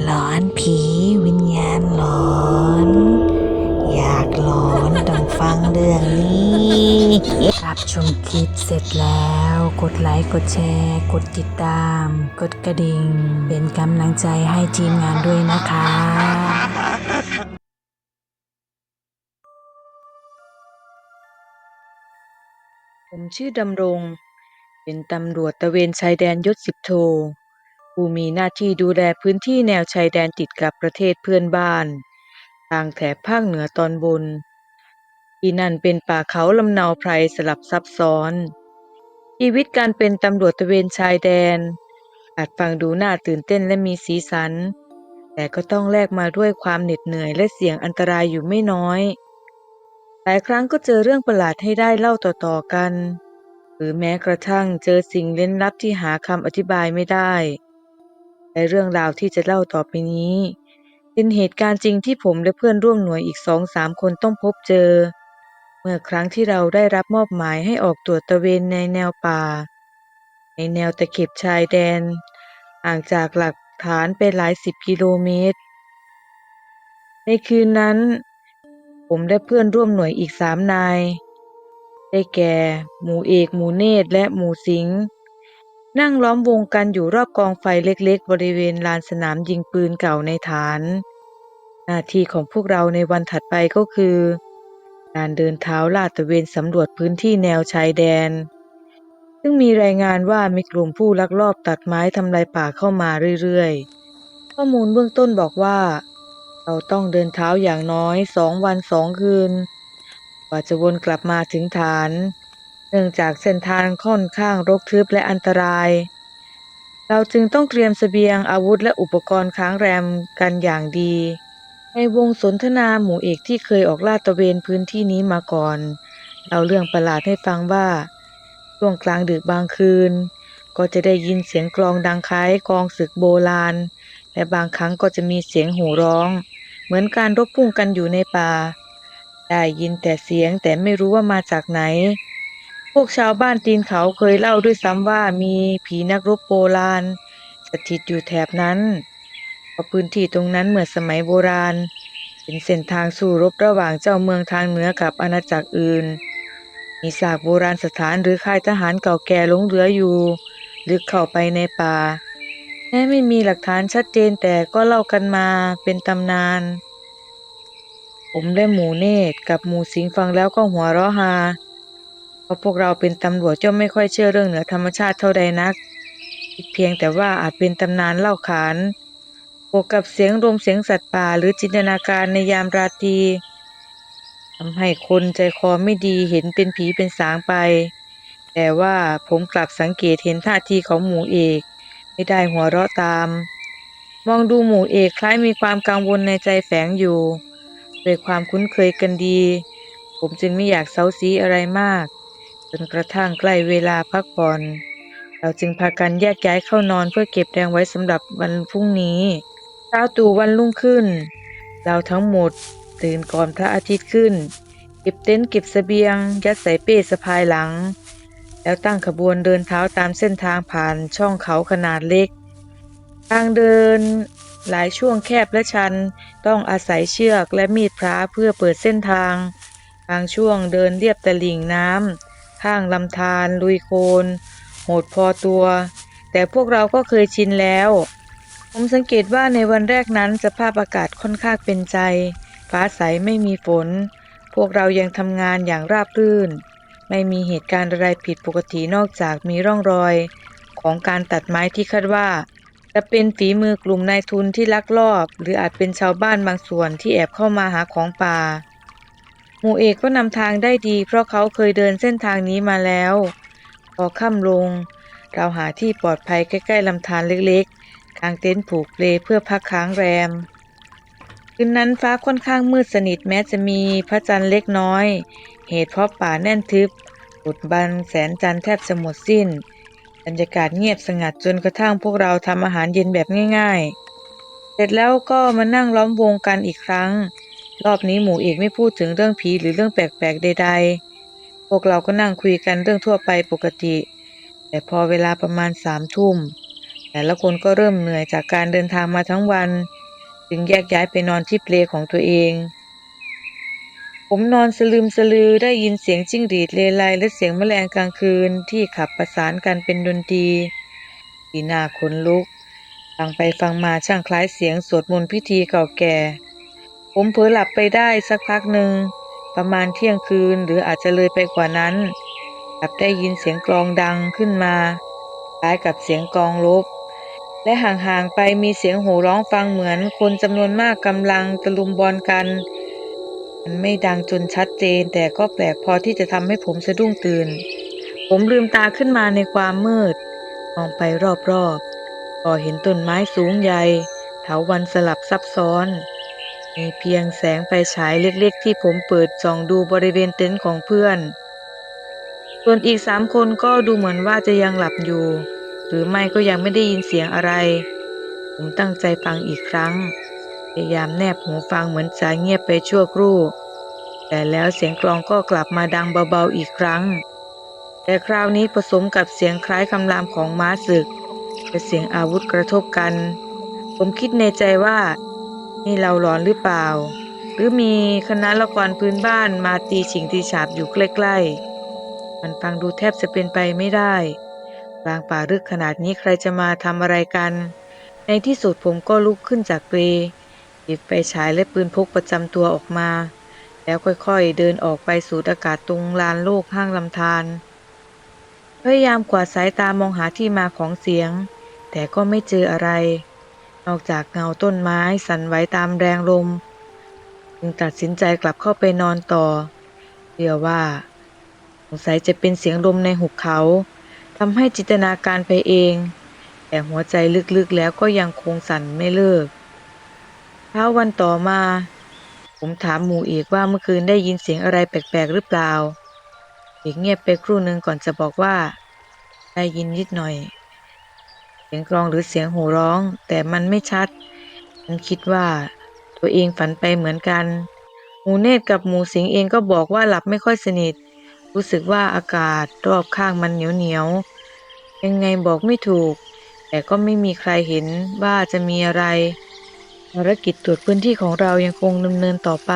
หลอนผีวิญญาณหลอน อยากหลอนต้องฟังเรื่องนี้รับชมคลิปเสร็จแล้ว กดไลค์กดแชร์ กดติดตาม กดกระดิ่ง เป็นกำลังใจให้ทีมงานด้วยนะคะผมชื่อดำรง เป็นตำรวจตะเวนชายแดนยศสิบโท ผู้มีหน้าที่ดูแลพื้นที่แนวชายแดนติดกับประเทศเพื่อนบ้าน ทางแถบภาคเหนือตอนบน ที่นั่นเป็นป่าเขาลำเนาไพรสลับซับซ้อน ชีวิตการเป็นตำรวจตระเวนชายแดน อาจฟังดูน่าตื่นเต้นและมีสีสัน แต่ก็ต้องแลกมาด้วยความเหน็ดเหนื่อยและเสี่ยงอันตรายอยู่ไม่น้อยหลายครั้งก็เจอเรื่องประหลาดให้ได้เล่าต่อๆกัน หรือแม้กระทั่งเจอสิ่งเล่นลับที่หาคำอธิบายไม่ได้ และเรื่องราวที่จะเล่าต่อไปนี้ เป็นเหตุการณ์จริงที่ผมและเพื่อนร่วมหน่วยอีกสองสามคนต้องพบเจอ เมื่อครั้งที่เราได้รับมอบหมายให้ออกตรวจตระเวนในแนวป่า ในแนวตะเข็บชายแดนห่างจากหลักฐานไปหลายสิบกิโลเมตร ในคืนนั้น ผมและเพื่อนร่วมหน่วยอีกสามนาย ได้แก่ หมูเอก หมูเนตรและหมูสิงห์ นั่งล้อมวงกันอยู่รอบกองไฟเล็กๆ บริเวณลานสนามยิงปืนเก่าในฐาน หน้าที่ของพวกเราในวันถัดไปก็คือ การเดินเท้าลาดตระเวนสำรวจพื้นที่แนวชายแดน ซึ่งมีรายงานว่ามีกลุ่มผู้ลักลอบตัดไม้ทำลายป่าเข้ามาเรื่อยๆ ข้อมูลเบื้องต้นบอกว่า เราต้องเดินเท้าอย่างน้อยสองวันสองคืน กว่าจะวนกลับมาถึงฐาน เนื่องจากเส้นทางค่อนข้างรกทึบและอันตราย เราจึงต้องเตรียมเสบียงอาวุธและอุปกรณ์ค้างแรมกันอย่างดี ในวงสนทนาหมู่เอกที่เคยออกลาดตระเวนพื้นที่นี้มาก่อนเล่าเรื่องประหลาดให้ฟังว่าช่วงกลางดึกบางคืน ก็จะได้ยินเสียงกลองดังคล้ายกองศึกโบราณ และบางครั้งก็จะมีเสียงโห่ร้อง เหมือนการรบพุ่งกันอยู่ในป่า ได้ยินแต่เสียงแต่ไม่รู้ว่ามาจากไหน พวกชาวบ้านตีนเขาเคยเล่าด้วยซ้ำว่ามีผีนักรบโบราณ สถิตอยู่แถบนั้นเพราะพื้นที่ตรงนั้นเมื่อสมัยโบราณ เป็นเส้นทางสู่รบระหว่างเจ้าเมืองทางเหนือกับอาณาจักรอื่น มีซากโบราณสถานหรือค่ายทหารเก่าแก่หลงเหลืออยู่ลึกเข้าไปในป่าแม้ไม่มีหลักฐานชัดเจนแต่ก็เล่ากันมาเป็นตำนาน ผมและหมูเนตรกับหมูสิงฟังแล้วก็หัวเราะฮา ราะพวกเราเป็นตำรวจจะไม่ค่อยเชื่อเรื่องเหนือธรรมชาติเท่าใดนัก เพียงแต่ว่าอาจเป็นตำนานเล่าขานบวกกับเสียงลมเสียงสัตว์ป่าหรือจินตนาการในยามราตรีทำให้คนใจคอไม่ดีเห็นเป็นผีเป็นสางไป แต่ว่าผมกลับสังเกตเห็นท่าทีของหมูเอก ไม่ได้หัวเราะตาม มองดูหมู่เอกคล้ายมีความกังวลในใจแฝงอยู่ ด้วยความคุ้นเคยกันดี ผมจึงไม่อยากเซาซีอะไรมาก จนกระทั่งใกล้เวลาพักผ่อน เราจึงพากันแยกย้ายเข้านอนเพื่อเก็บแรงไว้สำหรับวันพรุ่งนี้เช้าตู่วันรุ่งขึ้น เราทั้งหมดตื่นก่อนพระอาทิตย์ขึ้น เก็บเต็นท์เก็บเสบียง ยัดใส่เป้สะพายหลัง แล้วตั้งขบวนเดินเท้าตามเส้นทางผ่านช่องเขาขนาดเล็ก ทางเดินหลายช่วงแคบและชันต้องอาศัยเชือกและมีดพระเพื่อเปิดเส้นทาง บางช่วงเดินเรียบตลิ่งน้ำ ข้างลำธารลุยโคลนโหดพอตัว แต่พวกเราก็เคยชินแล้ว ผมสังเกตว่าในวันแรกนั้นสภาพอากาศค่อนข้างเป็นใจ ฟ้าใสไม่มีฝน พวกเรายังทำงานอย่างราบรื่น ไม่มีเหตุการณ์อะไรผิดปกตินอกจากมีร่องรอย ของการตัดไม้ที่คาดว่า จะเป็นฝีมือกลุ่มนายทุนที่ลักลอบ หรืออาจเป็นชาวบ้านบางส่วนที่แอบเข้ามาหาของป่า หมู่เอกก็นำทางได้ดี เพราะเขาเคยเดินเส้นทางนี้มาแล้ว พอค่ำลง เราหาที่ปลอดภัยใกล้ๆลำธารเล็กๆ กางเต็นท์ผูกเปลเพื่อพักค้างแรม คืนนั้นฟ้าค่อนข้างมืดสนิทแม้จะมีพระจันทร์เล็กน้อย เหตุเพราะป่าแน่นทึบบดบังแสงจันทร์แทบจะหมดสิ้น บรรยากาศเงียบสงัดจนกระทั่งพวกเราทำอาหารเย็นแบบง่าย ๆ เสร็จแล้วก็มานั่งล้อมวงกันอีกครั้ง รอบนี้หมู่เอกไม่พูดถึงเรื่องผีหรือเรื่องแปลกๆใด ๆ พวกเราก็นั่งคุยกันเรื่องทั่วไปปกติ แต่พอเวลาประมาณสามทุ่ม แต่ละคนก็เริ่มเหนื่อยจากการเดินทางมาทั้งวัน จึงแยกย้ายไปนอนที่เปลของตัวเอง ผมนอนสลืมสลือได้ยินเสียงจิ้งหรีดเลไลและเสียงแมลงกลางคืนที่ขับประสานกันเป็นดนตรีที่น่าขนลุก ฟังไปฟังมาช่างคล้ายเสียงสวดมนต์พิธีเก่าแก่ ผมเผลอหลับไปได้สักพักหนึ่งประมาณเที่ยงคืนหรืออาจจะเลยไปกว่านั้นกลับได้ยินเสียงกลองดังขึ้นมาคล้ายกับเสียงกลองลบ และห่างๆไปมีเสียงโห่ร้องฟังเหมือนคนจำนวนมากกำลังตะลุมบอลกัน มันไม่ดังจนชัดเจน แต่ก็แปลกพอที่จะทำให้ผมสะดุ้งตื่น ผมลืมตาขึ้นมาในความมืด มองไปรอบๆก็เห็นต้นไม้สูงใหญ่เถาวันสลับซับซ้อน มีเพียงแสงไฟฉายเล็กๆ ที่ผมเปิดส่องดูบริเวณเต็นท์ของเพื่อน ส่วนอีกสามคนก็ดูเหมือนว่าจะยังหลับอยู่ หรือไม่ก็ยังไม่ได้ยินเสียงอะไร ผมตั้งใจฟังอีกครั้ง พยายามแนบหูฟังเหมือนจะเงียบไปชั่วครู่ แต่แล้วเสียงกลองก็กลับมาดังเบาๆอีกครั้ง แต่คราวนี้ผสมกับเสียงคล้ายคำรามของม้าศึกและเสียงอาวุธกระทบกัน ผมคิดในใจว่า นี่เราหลอนหรือเปล่า หรือมีคณะละครพื้นบ้านมาตีฉิงตีฉาบอยู่ใกล้ๆ มันฟังดูแทบจะเป็นไปไม่ได้กลางป่าลึกขนาดนี้ใครจะมาทำอะไรกัน ในที่สุดผมก็ลุกขึ้นจากเปลหยิบไฟฉายและปืนพกประจำตัวออกมา แล้วค่อยๆ เดินออกไปสูดอากาศตรงลานโลกห้างลำธารพยายามกวาดสายตามองหาที่มาของเสียง แต่ก็ไม่เจออะไร นอกจากเงาต้นไม้สั่นไหวตามแรงลม จึงตัดสินใจกลับเข้าไปนอนต่อเชื่อว่า สงสัยจะเป็นเสียงลมในหุบเขาทำให้จินตนาการไปเอง แต่หัวใจลึกๆแล้วก็ยังคงสั่นไม่เลิกเช้าวันต่อมา ผมถามหมู่เอกว่าเมื่อคืนได้ยินเสียงอะไรแปลกๆหรือเปล่าเอกเงียบไปครู่หนึ่งก่อนจะบอกว่า ได้ยินนิดหน่อย สียงกลองหรือเสียงโห่ร้อง แต่มันไม่ชัด ฉันคิดว่า ตัวเองฝันไปเหมือนกัน หมูเนตรกับหมูสิงเองก็บอกว่าหลับไม่ค่อยสนิท รู้สึกว่าอากาศรอบข้างมันเหนียวเหนียวๆยังไงบอกไม่ถูก แต่ก็ไม่มีใครเห็นว่าจะมีอะไร ภารกิจตรวจพื้นที่ของเรายังคงดำเนินต่อไป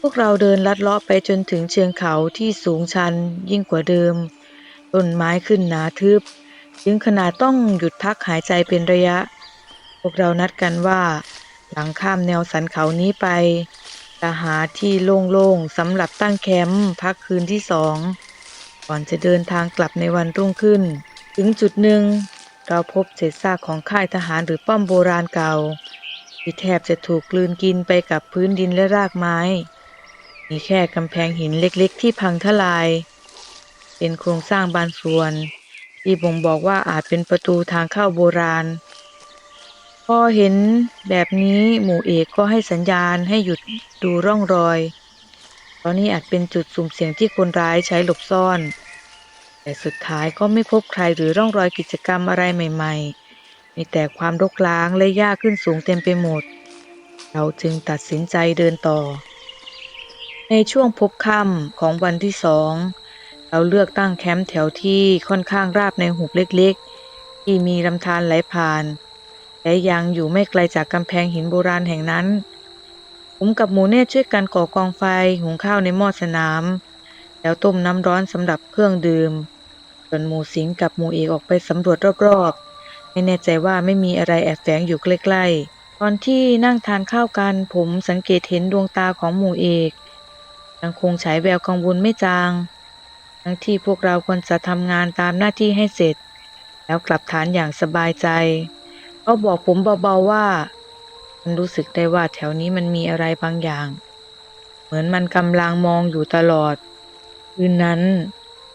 พวกเราเดินลัดเลาะไปจนถึงเชิงเขาที่สูงชันยิ่งกว่าเดิม ต้นไม้ขึ้นหนาทึบ ถึงขนาดต้องหยุดพักหายใจเป็นระยะ พวกเรานัดกันว่า หลังข้ามแนวสันเขานี้ไปจะหาที่โล่งๆสำหรับตั้งแคมป์พักคืนที่สองก่อนจะเดินทางกลับในวันรุ่งขึ้น ถึงจุดหนึ่ง เราพบเศษซากของค่ายทหารหรือป้อมโบราณเก่า ที่แทบจะถูกกลืนกินไปกับพื้นดินและรากไม้ มีแค่กำแพงหินเล็กๆ ที่พังทลาย เป็นโครงสร้างบางส่วน ที่บ่งบอกว่าอาจเป็นประตูทางเข้าโบราณ พอเห็นแบบนี้หมู่เอกก็ให้สัญญาณให้หยุดดูร่องรอยเพราะนี่อาจเป็นจุดสุ่มเสี่ยงที่คนร้ายใช้หลบซ่อน แต่สุดท้ายก็ไม่พบใครหรือร่องรอยกิจกรรมอะไรใหม่ ๆ มีแต่ความรกร้างและหญ้าขึ้นสูงเต็มไปหมด เราจึงตัดสินใจเดินต่อ ในช่วงพบค่ำของวันที่สอง เราเลือกตั้งแคมป์แถวที่ค่อนข้างราบในหุบเล็กๆ ที่มีลำธารไหลผ่าน และยังอยู่ไม่ไกลจากกำแพงหินโบราณแห่งนั้น ผมกับหมูเนตรช่วยกันก่อกองไฟหุงข้าวในหม้อสนาม แล้วต้มน้ำร้อนสำหรับเครื่องดื่ม ส่วนหมูสิงกับหมูเอกออกไปสำรวจรอบๆ ไม่แน่ใจว่าไม่มีอะไรแอบแฝงอยู่ใกล้ๆ ตอนที่นั่งทานข้าวกันผมสังเกตเห็นดวงตาของหมูเอกยังคงฉายแววกังวลไม่จาง ทั้งที่พวกเราควรจะทำงานตามหน้าที่ให้เสร็จ แล้วกลับฐานอย่างสบายใจเขาบอกผมเบาๆว่า มันรู้สึกได้ว่าแถวนี้มันมีอะไรบางอย่าง เหมือนมันกำลังมองอยู่ตลอด คืนนั้น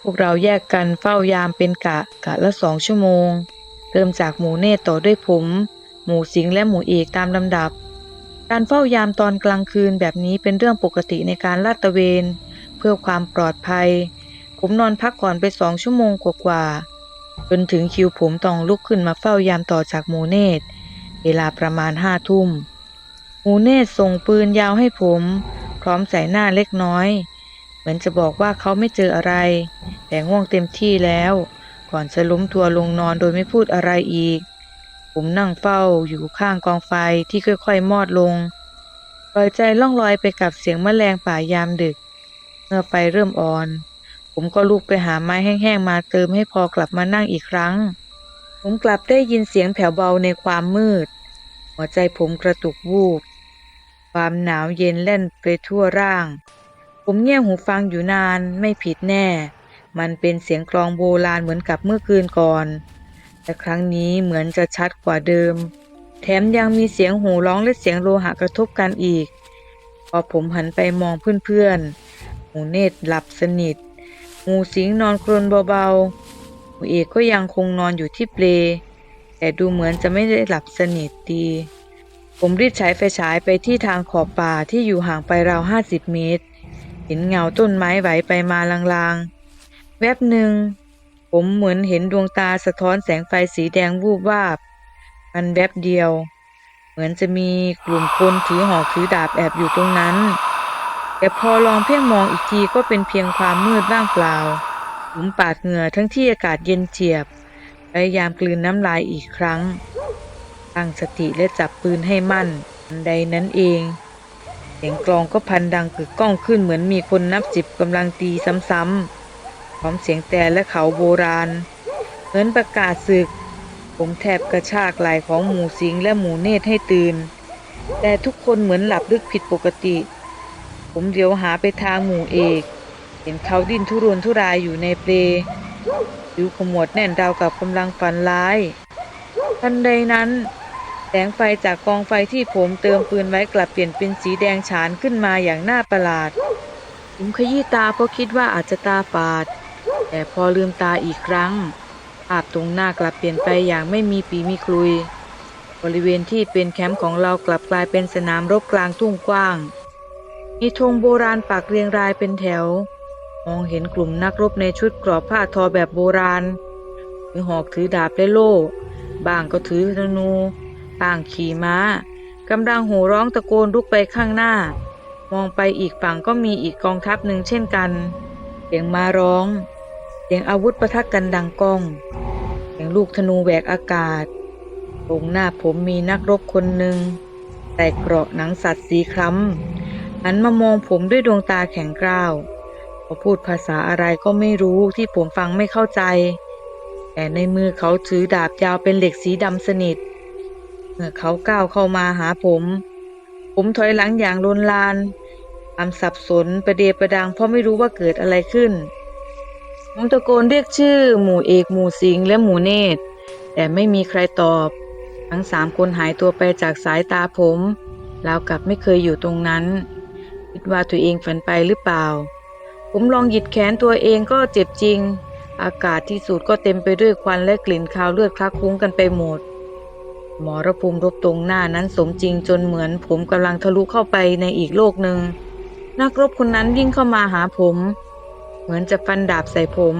พวกเราแยกกันเฝ้ายามเป็นกะกะละสองชั่วโมง เริ่มจากหมูเนตรต่อด้วยผม หมูสิงและหมูเอกตามลำดับ การเฝ้ายามตอนกลางคืนแบบนี้เป็นเรื่องปกติในการลาดตระเวน เพื่อความปลอดภัย ผมนอนพักก่อนไปสองชั่วโมงกว่าๆจนถึงคิวผมต้องลุกขึ้นมาเฝ้ายามต่อจากหมูเนตเวลาประมาณห้าทุ่มหมูเนตส่งปืนยาวให้ผม พร้อมใส่หน้าเล็กน้อย เหมือนจะบอกว่าเขาไม่เจออะไร แต่ง่วงเต็มที่แล้ว ก่อนจะล้มตัวลงนอนโดยไม่พูดอะไรอีก ผมนั่งเฝ้าอยู่ข้างกองไฟที่ค่อยๆมอดลงปล่อยใจล่องลอยไปกับเสียงแมลงป่ายามดึก เมื่อไฟเริ่มอ่อน ผมก็ลุกไปหาไม้แห้งๆมาเติมให้พอกลับมานั่งอีกครั้ง ผมกลับได้ยินเสียงแผ่วเบาในความมืด หัวใจผมกระตุกวูบ ความหนาวเย็นแล่นไปทั่วร่าง ผมเงี่ยหูฟังอยู่นานไม่ผิดแน่ มันเป็นเสียงกลองโบราณเหมือนกับเมื่อคืนก่อน แต่ครั้งนี้เหมือนจะชัดกว่าเดิม แถมยังมีเสียงหูร้องและเสียงโลหะกระทบกันอีก พอผมหันไปมองเพื่อนๆหูเนตรหลับสนิท หมูสิงนอนกรนเบาๆหมูเอกก็ยังคงนอนอยู่ที่เปล แต่ดูเหมือนจะไม่ได้หลับสนิทดี ผมรีบฉายไฟฉายไปที่ทางขอบป่าที่อยู่ห่างไปราวห้าสิบเมตร เห็นเงาต้นไม้ไหวไปมาลางๆ แวบหนึ่ง ผมเหมือนเห็นดวงตาสะท้อนแสงไฟสีแดงวูบวาบ มันแวบเดียว เหมือนจะมีกลุ่มคนถือหอกถือดาบแอบอยู่ตรงนั้น แต่พอลองเพ่งมองอีกทีก็เป็นเพียงความมืดว่างเปล่าผมปาดเหงื่อทั้งที่อากาศเย็นเฉียบ พยายามกลืนน้ำลายอีกครั้ง ตั้งสติและจับปืนให้มั่นทันใดนั้นเอง เสียงกลองก็พันดังกึกก้องขึ้นเหมือนมีคนนับสิบกำลังตีซ้ำๆพร้อมเสียงแต่และเขาโบราณ เหมือนประกาศศึก ผมแทบกระชากไหล่ของหมูสิงและหมูเนตรให้ตื่น แต่ทุกคนเหมือนหลับลึกผิดปกติ ผมเดี๋ยวหาไปทางหมู่เอก เห็นเขาดิ้นทุรนทุรายอยู่ในเปลผิวขมวดแน่นราวกับกำลังฝันร้าย ทันใดนั้นแสงไฟจากกองไฟที่ผมเติมปืนไว้กลับเปลี่ยนเป็นสีแดงฉานขึ้นมาอย่างน่าประหลาด ผมขยี้ตาเพราะคิดว่าอาจจะตาฝาด แต่พอลืมตาอีกครั้งภาพตรงหน้ากลับเปลี่ยนไปอย่างไม่มีปีมีคลุย บริเวณที่เป็นแคมป์ของเรากลับกลายเป็นสนามรบกลางทุ่งกว้าง มีธงโบราณปักเรียงรายเป็นแถว มองเห็นกลุ่มนักรบในชุดกรอบผ้าทอแบบโบราณถือหอกถือดาบและโล่บางก็ถือธนูบางขี่ม้ากำลังโห่ร้องตะโกนลุกไปข้างหน้า มองไปอีกฝั่งก็มีอีกกองทัพหนึ่งเช่นกัน เสียงมาร้อง เสียงอาวุธประทักกันดังก้อง เสียงลูกธนูแหวกอากาศตรงหน้าผมมีนักรบคนหนึ่งแต่เกราะหนังสัตว์สีคล้ำ หันมามองผมด้วยดวงตาแข็งกร้าวเขาพูดภาษาอะไรก็ไม่รู้ที่ผมฟังไม่เข้าใจ แต่ในมือเขาถือดาบยาวเป็นเหล็กสีดำสนิท เมื่อเขาก้าวเข้ามาหาผม ผมถอยหลังอย่างลนลานความสับสนประเดประดังเพราะไม่รู้ว่าเกิดอะไรขึ้น ผมตะโกนเรียกชื่อ หมู่เอกหมู่สิงและหมู่เนตร แต่ไม่มีใครตอบ ทั้งสามคนหายตัวไปจากสายตาผมราวกับไม่เคยอยู่ตรงนั้น คิดว่าตัวเองฝันไปหรือเปล่า ผมลองหยิดแขนตัวเองก็เจ็บจริง อากาศที่สูดก็เต็มไปด้วยควันและกลิ่นคาวเลือดคลักคุ้งกันไปหมด หมอระภูมิรบตรงหน้านั้นสมจริงจนเหมือนผมกำลังทะลุเข้าไปในอีกโลกหนึ่ง นักรบคนนั้นวิ่งเข้ามาหาผม เหมือนจะฟันดาบใส่ผม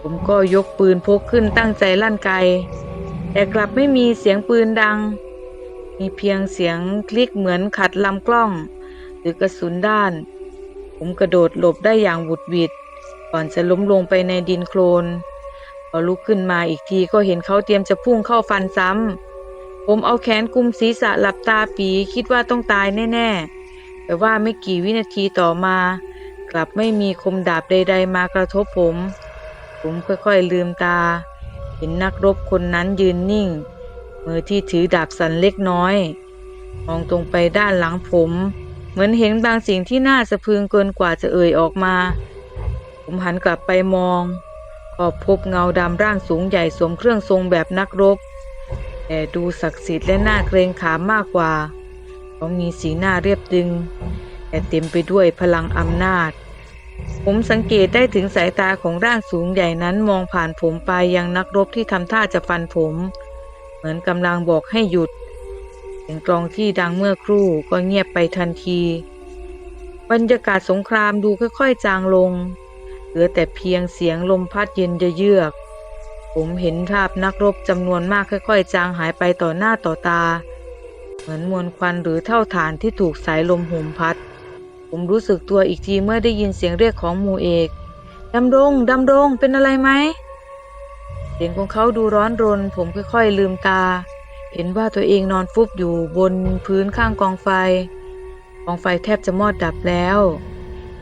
ผมก็ยกปืนพกขึ้นตั้งใจลั่นไกแต่กลับไม่มีเสียงปืนดัง มีเพียงเสียงคลิกเหมือนขัดลำกล้อง รือกระสุนด้าน ผมกระโดดหลบได้อย่างหวุดหวิด ก่อนจะล้มลงไปในดินโคลน พอลุกขึ้นมาอีกทีก็เห็นเขาเตรียมจะพุ่งเข้าฟันซ้ำ ผมเอาแขนกุมศีรษะหลับตาปีคิดว่าต้องตายแน่ๆ แต่ว่าไม่กี่วินาทีต่อมา กลับไม่มีคมดาบใด ๆ มากระทบผม ผมค่อยๆลืมตา เห็นนักรบคนนั้นยืนนิ่ง มือที่ถือดาบสั่นเล็กน้อยมองตรงไปด้านหลังผม เหมือนเห็นบางสิ่งที่น่าสะพึงเกินกว่าจะเอ่ยออกมา ผมหันกลับไปมอง ก็พบเงาดำร่างสูงใหญ่สวมเครื่องทรงแบบนักรบ แต่ดูศักดิ์สิทธิ์และน่าเกรงขามมากกว่าเขามีสีหน้าเรียบตึง แต่เต็มไปด้วยพลังอำนาจ ผมสังเกตได้ถึงสายตาของร่างสูงใหญ่นั้นมองผ่านผมไปยังนักรบที่ทำท่าจะฟันผม เหมือนกำลังบอกให้หยุด สียงกลองที่ดังเมื่อครู่ก็เงียบไปทันที บรรยากาศสงครามดูค่อยๆ จางลง เหลือแต่เพียงเสียงลมพัดเย็นเยือก ผมเห็นภาพนักรบจำนวนมากค่อยๆ จางหายไปต่อหน้าต่อตา เหมือนมวลควันหรือเท่าฐานที่ถูกสายลมโหมพัด ผมรู้สึกตัวอีกทีเมื่อได้ยินเสียงเรียกของหมูเอกดำรงดำรงเป็นอะไรไหม เสียงของเขาดูร้อนรน ผมค่อยๆ ลืมตา เห็นว่าตัวเองนอนฟุบอยู่บนพื้นข้างกองไฟ กองไฟแทบจะมอดดับแล้ว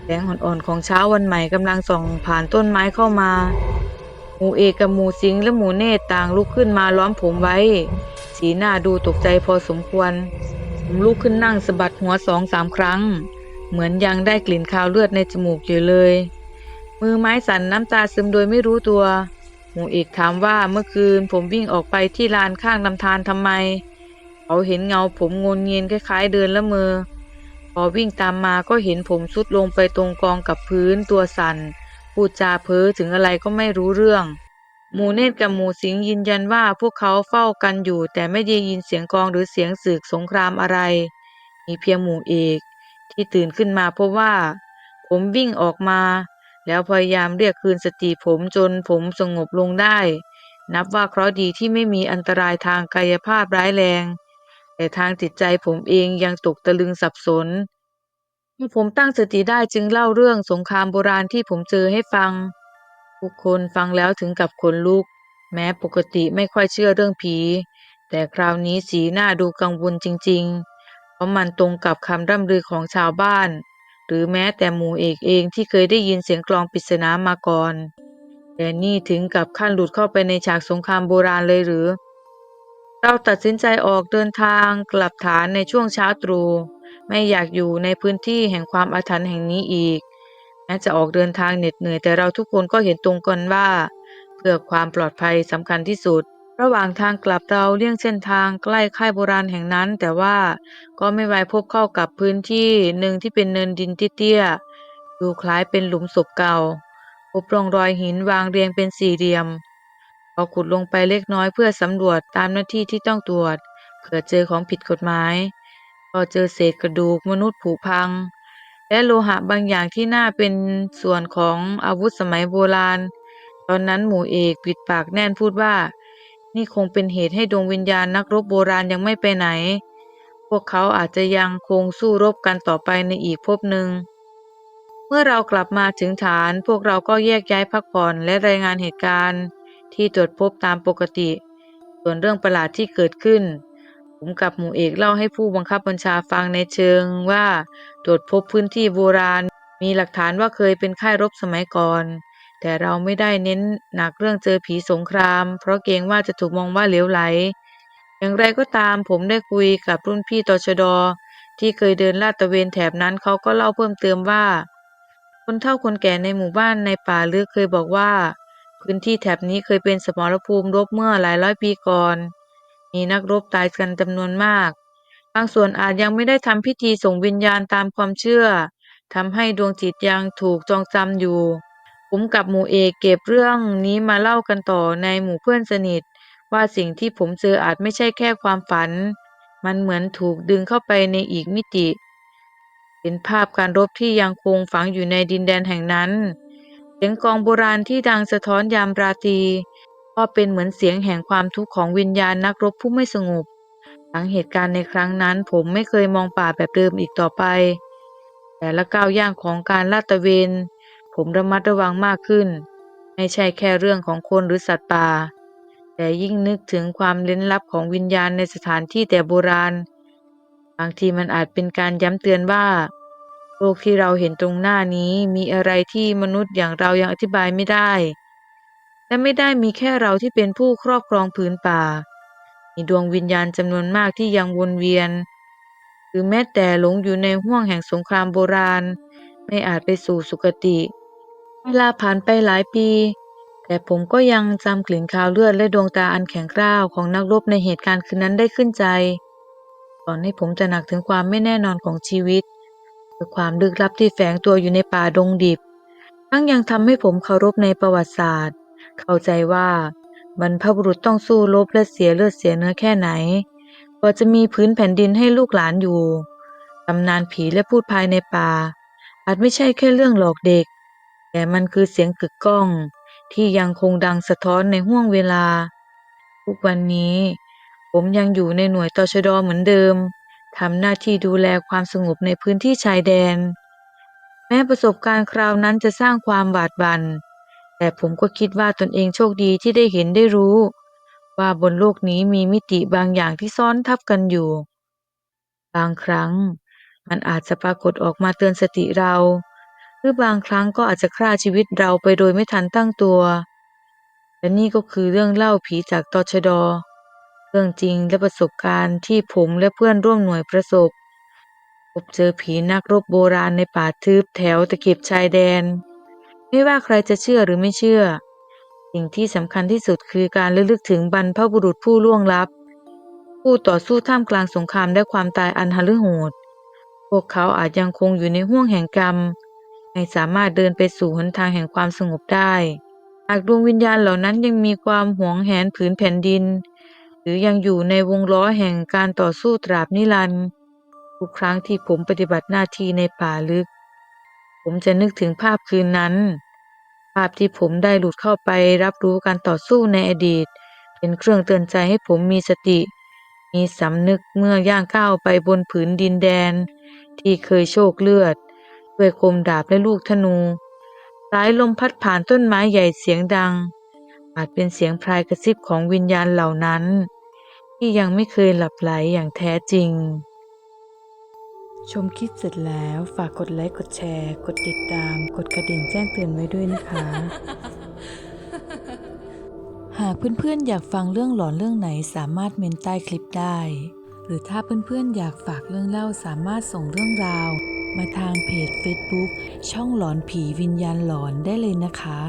แสงอ่อนๆของเช้าวันใหม่กำลังส่องผ่านต้นไม้เข้ามา หมูเอกกับหมูสิงและหมูเนตต่างลุกขึ้นมาล้อมผมไว้ สีหน้าดูตกใจพอสมควร ผมลุกขึ้นนั่งสะบัดหัวสองสามครั้ง เหมือนยังได้กลิ่นคาวเลือดในจมูกอยู่เลย มือไม้สั่นน้ำตาซึมโดยไม่รู้ตัว หมูเอกถามว่าเมื่อคืนผมวิ่งออกไปที่ลานข้างลำธารทำไม เขาเห็นเงาผมงนเงียนคล้ายๆเดินละเมอ พอวิ่งตามมาก็เห็นผมสุดลงไปตรงกองกับพื้นตัวสั่น พูดจาเพ้อถึงอะไรก็ไม่รู้เรื่องหมูเนตรกับหมูสิงยืนยันว่าพวกเขาเฝ้ากันอยู่ แต่ไม่ได้ยินเสียงกองหรือเสียงสึกสงครามอะไร มีเพียงหมูเอก ที่ตื่นขึ้นมาเพราะว่า ผมวิ่งออกมา แล้วพยายามเรียกคืนสติผมจนผมสงบลงได้ นับว่าเคราะห์ดีที่ไม่มีอันตรายทางกายภาพร้ายแรง แต่ทางจิตใจผมเองยังตกตะลึงสับสนเมื่อผมตั้งสติได้จึงเล่าเรื่องสงครามโบราณที่ผมเจอให้ฟัง ทุกคนฟังแล้วถึงกับขนลุก แม้ปกติไม่ค่อยเชื่อเรื่องผี แต่คราวนี้สีหน้าดูกังวลจริง ๆ เพราะมันตรงกับคำร่ำลือของชาวบ้าน หรือแม้แต่หมู่เอกเองที่เคยได้ยินเสียงกลองปริศนามาก่อน แต่นี่ถึงกับขั้นหลุดเข้าไปในฉากสงครามโบราณเลยหรือ เราตัดสินใจออกเดินทางกลับฐานในช่วงเช้าตรู่ไม่อยากอยู่ในพื้นที่แห่งความอาถรรพ์แห่งนี้อีก แม้จะออกเดินทางเหน็ดเหนื่อยแต่เราทุกคนก็เห็นตรงกันว่า เพื่อความปลอดภัยสำคัญที่สุด ระหว่างทางกลับเราเลี่ยงเส้นทางใกล้ค่ายโบราณแห่งนั้น แต่ว่าก็ไม่ไวพบเข้ากับพื้นที่หนึ่งที่เป็นเนินดินเตี้ยๆดูคล้ายเป็นหลุมศพเก่า พบร่องรอยหินวางเรียงเป็นสี่เหลี่ยมพอขุดลงไปเล็กน้อยเพื่อสำรวจตามหน้าที่ที่ต้องตรวจเผื่อเจอของผิดกฎหมายก็เจอเศษกระดูกมนุษย์ผุพัง และโลหะบางอย่างที่น่าเป็นส่วนของอาวุธสมัยโบราณ ตอนนั้นหมู่เอกปิดปากแน่นพูดว่า นี่คงเป็นเหตุให้ดวงวิญญาณนักรบโบราณยังไม่ไปไหน พวกเขาอาจจะยังคงสู้รบกันต่อไปในอีกภพหนึ่ง เมื่อเรากลับมาถึงฐาน พวกเราก็แยกย้ายพักผ่อนและรายงานเหตุการณ์ ที่ตรวจพบตามปกติ ส่วนเรื่องประหลาดที่เกิดขึ้น ผมกับหมู่เอกเล่าให้ผู้บังคับบัญชาฟังในเชิงว่าตรวจพบพื้นที่โบราณ มีหลักฐานว่าเคยเป็นค่ายรบสมัยก่อน แต่เราไม่ได้เน้นหนักเรื่องเจอผีสงคราม เพราะเกรงว่าจะถูกมองว่าเหลวไหล อย่างไรก็ตามผมได้คุยกับรุ่นพี่ตชด ที่เคยเดินลาดตระเวนแถบนั้นเขาก็เล่าเพิ่มเติมว่า คนเฒ่าคนแก่ในหมู่บ้านในป่าลึกเคยบอกว่า พื้นที่แถบนี้เคยเป็นสมรภูมิรบเมื่อหลายร้อยปีก่อน มีนักรบตายกันจำนวนมากบางส่วนอาจยังไม่ได้ทำพิธีส่งวิญญาณตามความเชื่อทำให้ดวงจิตยังถูกจองจำอยู่ ผมกับหมู่เอกเก็บเรื่องนี้มาเล่ากันต่อในหมู่เพื่อนสนิท ว่าสิ่งที่ผมเจออาจไม่ใช่แค่ความฝัน มันเหมือนถูกดึงเข้าไปในอีกมิติ เป็นภาพการรบที่ยังคงฝังอยู่ในดินแดนแห่งนั้น เสียงกองโบราณที่ดังสะท้อนยามราตรีก็เป็นเหมือนเสียงแห่งความทุกข์ของวิญญาณนักรบผู้ไม่สงบ หลังเหตุการณ์ในครั้งนั้นผมไม่เคยมองป่าแบบเดิมอีกต่อไป แต่ละก้าวย่างของการลาดตระเวน ผมระมัดระวังมากขึ้น ไม่ใช่แค่เรื่องของคนหรือสัตว์ป่า แต่ยิ่งนึกถึงความลึกลับของวิญญาณในสถานที่แต่โบราณ บางทีมันอาจเป็นการย้ำเตือนว่าโลกที่เราเห็นตรงหน้านี้มีอะไรที่มนุษย์อย่างเรายังอธิบายไม่ได้ และไม่ได้มีแค่เราที่เป็นผู้ครอบครองผืนป่า มีดวงวิญญาณจำนวนมากที่ยังวนเวียน หรือแม้แต่หลงอยู่ในห้วงแห่งสงครามโบราณ ไม่อาจไปสู่สุคติ เวลาผ่านไปหลายปี แต่ผมก็ยังจำกลิ่นคาวเลือดและดวงตาอันแข็งกร้าวของนักรบในเหตุการณ์คืนนั้นได้ขึ้นใจก่อนให้ผมจะหนักถึงความไม่แน่นอนของชีวิตคือความลึกลับที่แฝงตัวอยู่ในป่าดงดิบ ทั้งยังทำให้ผมเคารพในประวัติศาสตร์ เข้าใจว่าบรรพบุรุษต้องสู้รบและเสียเลือดเสียเนื้อแค่ไหนกว่าจะมีพื้นแผ่นดินให้ลูกหลานอยู่ตำนานผีและพูดภายในป่า อาจไม่ใช่แค่เรื่องหลอกเด็ก แต่มันคือเสียงกึกก้องที่ยังคงดังสะท้อนในห้วงเวลา ทุกวันนี้ ผมยังอยู่ในหน่วยตชดเหมือนเดิมทำหน้าที่ดูแลความสงบในพื้นที่ชายแดน แม้ประสบการณ์คราวนั้นจะสร้างความหวาดหวั่นแต่ผมก็คิดว่าตนเองโชคดีที่ได้เห็นได้รู้ ว่าบนโลกนี้มีมิติบางอย่างที่ซ้อนทับกันอยู่ บางครั้ง มันอาจจะปรากฏออกมาเตือนสติเรา รือบางครั้งก็อาจจะฆ่าชีวิตเราไปโดยไม่ทันตั้งตัว และนี่ก็คือเรื่องเล่าผีจากตชด เรื่องจริงและประสบการณ์ที่ผมและเพื่อนร่วมหน่วยประสบ พบเจอผีนักรบโบราณในป่าทึบแถวตะเข็บชายแดน ไม่ว่าใครจะเชื่อหรือไม่เชื่อ สิ่งที่สำคัญที่สุดคือการระลึกถึงบรรพบุรุษผู้ล่วงลับ ผู้ต่อสู้ท่ามกลางสงครามและความตายอันหฤโหด พวกเขาอาจยังคงอยู่ในห้วงแห่งกรรม ไม่สามารถเดินไปสู่หนทางแห่งความสงบได้ หากดวงวิญญาณเหล่านั้นยังมีความหวงแหนผืนแผ่นดิน หรือยังอยู่ในวงล้อแห่งการต่อสู้ตราบนิรันดร์ทุกครั้งที่ผมปฏิบัติหน้าที่ในป่าลึก ผมจะนึกถึงภาพคืนนั้น ภาพที่ผมได้หลุดเข้าไปรับรู้การต่อสู้ในอดีต เป็นเครื่องเตือนใจให้ผมมีสติ มีสำนึกเมื่อย่างก้าวไปบนผืนดินแดน ที่เคยโชคเลือด ด้วยคมดาบและลูกธนูสายลมพัดผ่านต้นไม้ใหญ่เสียงดัง อาจเป็นเสียงพรายกระซิบของวิญญาณเหล่านั้น ที่ยังไม่เคยหลับไหลอย่างแท้จริง ชมคลิปเสร็จแล้วฝากกดไลค์ กดแชร์ กดติดตาม กดกระดิ่งแจ้งเตือนไว้ด้วยนะคะ หากเพื่อนๆอยากฟังเรื่องหลอนเรื่องไหนสามารถเมนใต้คลิปได้ หรือถ้าเพื่อนๆอยากฝากเรื่องเล่าสามารถส่งเรื่องราว มาทางเพจ Facebook ช่องหลอนผีวิญญาณหลอนได้เลยนะคะ